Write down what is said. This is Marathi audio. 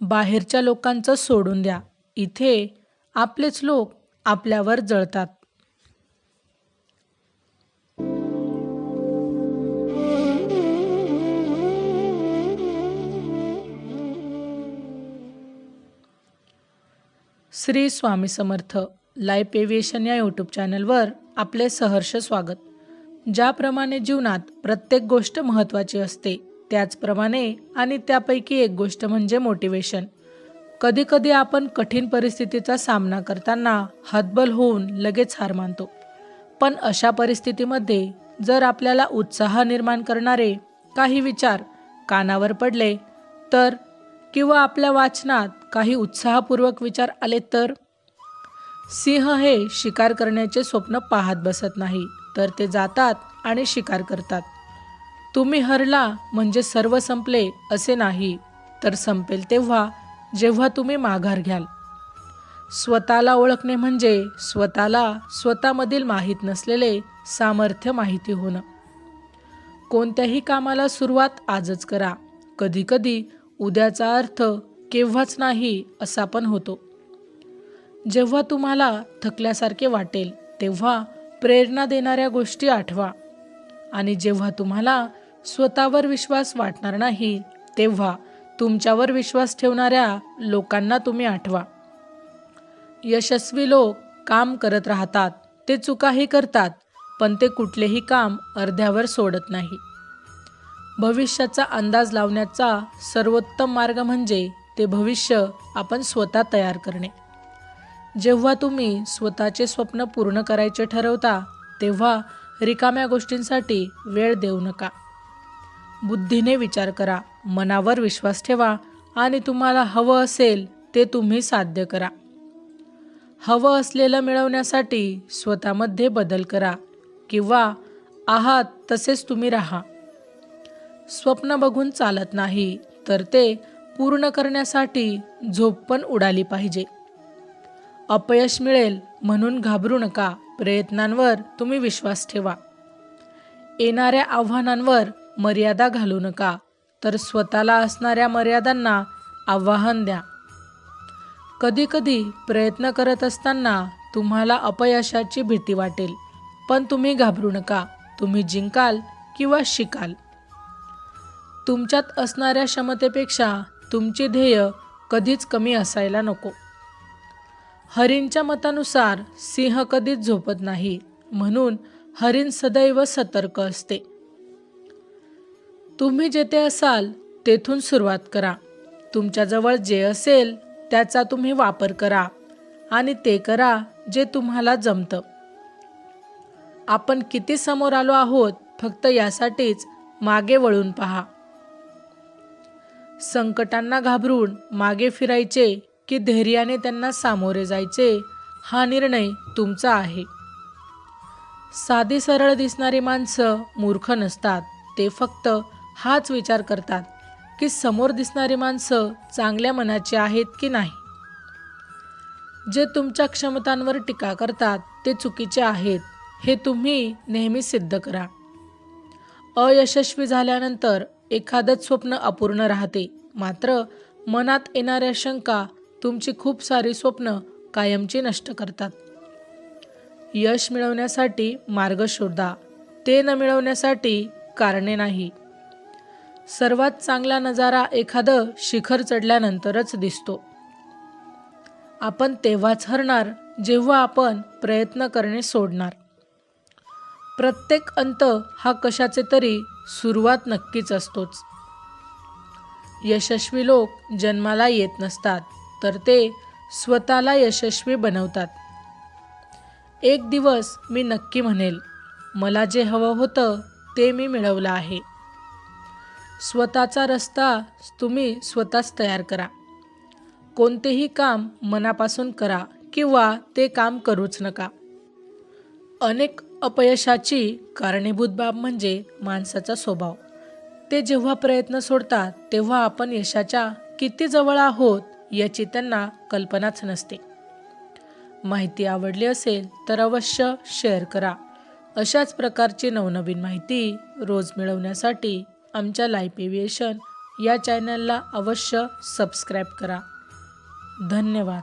बाहेरच्या लोकांचं सोडून द्या. इथे आपलेच लोक आपल्यावर जळतात. श्री स्वामी समर्थ लाईफ एव्हिएशन या यूट्यूब चॅनलवर आपले सहर्ष स्वागत. ज्याप्रमाणे जीवनात प्रत्येक गोष्ट महत्त्वाची असते त्याचप्रमाणे आणि त्यापैकी एक गोष्ट म्हणजे मोटिवेशन कधीकधी आपण कठीण परिस्थितीचा सामना करताना हतबल होऊन लगेच हार मानतो. पण अशा परिस्थितीमध्ये जर आपल्याला उत्साह निर्माण करणारे काही विचार कानावर पडले तर किंवा आपल्या वाचनात काही उत्साहपूर्वक विचार आले तर? सिंह हे शिकार करण्याचे स्वप्न पाहत बसत नाही तर ते जातात आणि शिकार करतात. तुम्ही हरला म्हणजे सर्व संपले असे नाही. तर संपेल तेव्हा जेव्हा तुम्ही माघार घ्याल. स्वतःला ओळखणे म्हणजे स्वतःला स्वतःमधील माहीत नसलेले सामर्थ्य माहिती होणं. कोणत्याही कामाला सुरुवात आजच करा. कधीकधी उद्याचा अर्थ केव्हाच नाही असा पण होतो. जेव्हा तुम्हाला थकल्यासारखे वाटेल तेव्हा प्रेरणा देणाऱ्या गोष्टी आठवा. आणि जेव्हा तुम्हाला स्वतःवर विश्वास वाटणार नाही तेव्हा तुमच्यावर विश्वास ठेवणाऱ्या लोकांना तुम्ही आठवा. यशस्वी लोक काम करत राहतात ते चुकाही करतात पण ते कुठलेही काम अर्ध्यावर सोडत नाही. भविष्याचा अंदाज लावण्याचा सर्वोत्तम मार्ग म्हणजे ते भविष्य आपण स्वतः तयार करणे. जेव्हा तुम्ही स्वतःचे स्वप्न पूर्ण करायचे ठरवता तेव्हा रिकाम्या गोष्टींसाठी वेळ देऊ नका. बुद्धीने विचार करा मनावर विश्वास ठेवा आणि तुम्हाला हवं असेल ते तुम्ही साध्य करा. हवं असलेलं मिळवण्यासाठी स्वतःमध्ये बदल करा किंवा आहात तसेच तुम्ही राहा. स्वप्न बघून चालत नाही तर ते पूर्ण करण्यासाठी झोप पण उडाली पाहिजे. अपयश मिळेल म्हणून घाबरू नका प्रयत्नांवर तुम्ही विश्वास ठेवा. येणाऱ्या आव्हानांवर मर्यादा घालू नका तर स्वतःला असणाऱ्या मर्यादांना आव्हान द्या. कधीकधी प्रयत्न करत असताना तुम्हाला अपयशाची भीती वाटेल पण तुम्ही घाबरू नका तुम्ही जिंकाल किंवा शिकाल. तुमच्यात असणाऱ्या क्षमतेपेक्षा तुमची ध्येय कधीच कमी असायला नको. हरींच्या मतानुसार सिंह कधीच झोपत नाही म्हणून हरिण सदैव सतर्क असते. तुम्ही जेथे असाल तेथून सुरुवात करा. तुमच्याजवळ जे असेल त्याचा तुम्ही वापर करा आणि ते करा जे तुम्हाला जमतं. आपण किती समोर आलो आहोत फक्त यासाठीच मागे वळून पहा. संकटांना घाबरून मागे फिरायचे की धैर्याने त्यांना सामोरे जायचे हा निर्णय तुमचा आहे. साधी सरळ दिसणारी माणसं मूर्ख नसतात ते फक्त हाच विचार करतात की समोर दिसणारी माणसं चांगल्या मनाची आहेत की नाही? जे तुमच्या क्षमतांवर टीका करतात ते चुकीचे आहेत हे तुम्ही नेहमी सिद्ध करा. अयशस्वी झाल्यानंतर एखादंच स्वप्न अपूर्ण राहते मात्र मनात येणाऱ्या शंका तुमची खूप सारी स्वप्न कायमची नष्ट करतात. यश मिळवण्यासाठी मार्ग शोधा ते न मिळवण्यासाठी कारणे नाही. सर्वात चांगला नजारा एखादं शिखर चढल्यानंतरच दिसतो. आपण तेव्हाच हरणार जेव्हा आपण प्रयत्न करणे सोडणार. प्रत्येक अंत हा कशाचे तरी सुरुवात नक्कीच असतोच. यशस्वी लोक जन्माला येत नसतात तर ते स्वतःला यशस्वी बनवतात. एक दिवस मी नक्की म्हणेल मला जे हवं होतं ते मी मिळवलं आहे. स्वतःचा रस्ता तुम्ही स्वतःच तयार करा. कोणतेही काम मनापासून करा किंवा ते काम करूच नका. अनेक अपयशाची कारणीभूत बाब म्हणजे माणसाचा स्वभाव. ते जेव्हा प्रयत्न सोडतात तेव्हा आपण यशाच्या किती जवळ आहोत याची त्यांना कल्पनाच नसते. माहिती आवडली असेल तर अवश्य शेअर करा. अशाच प्रकारची नवनवीन माहिती रोज मिळवण्यासाठी आमच्या लाईफ एव्हिएशन या चॅनलला अवश्य सबस्क्राईब करा. धन्यवाद.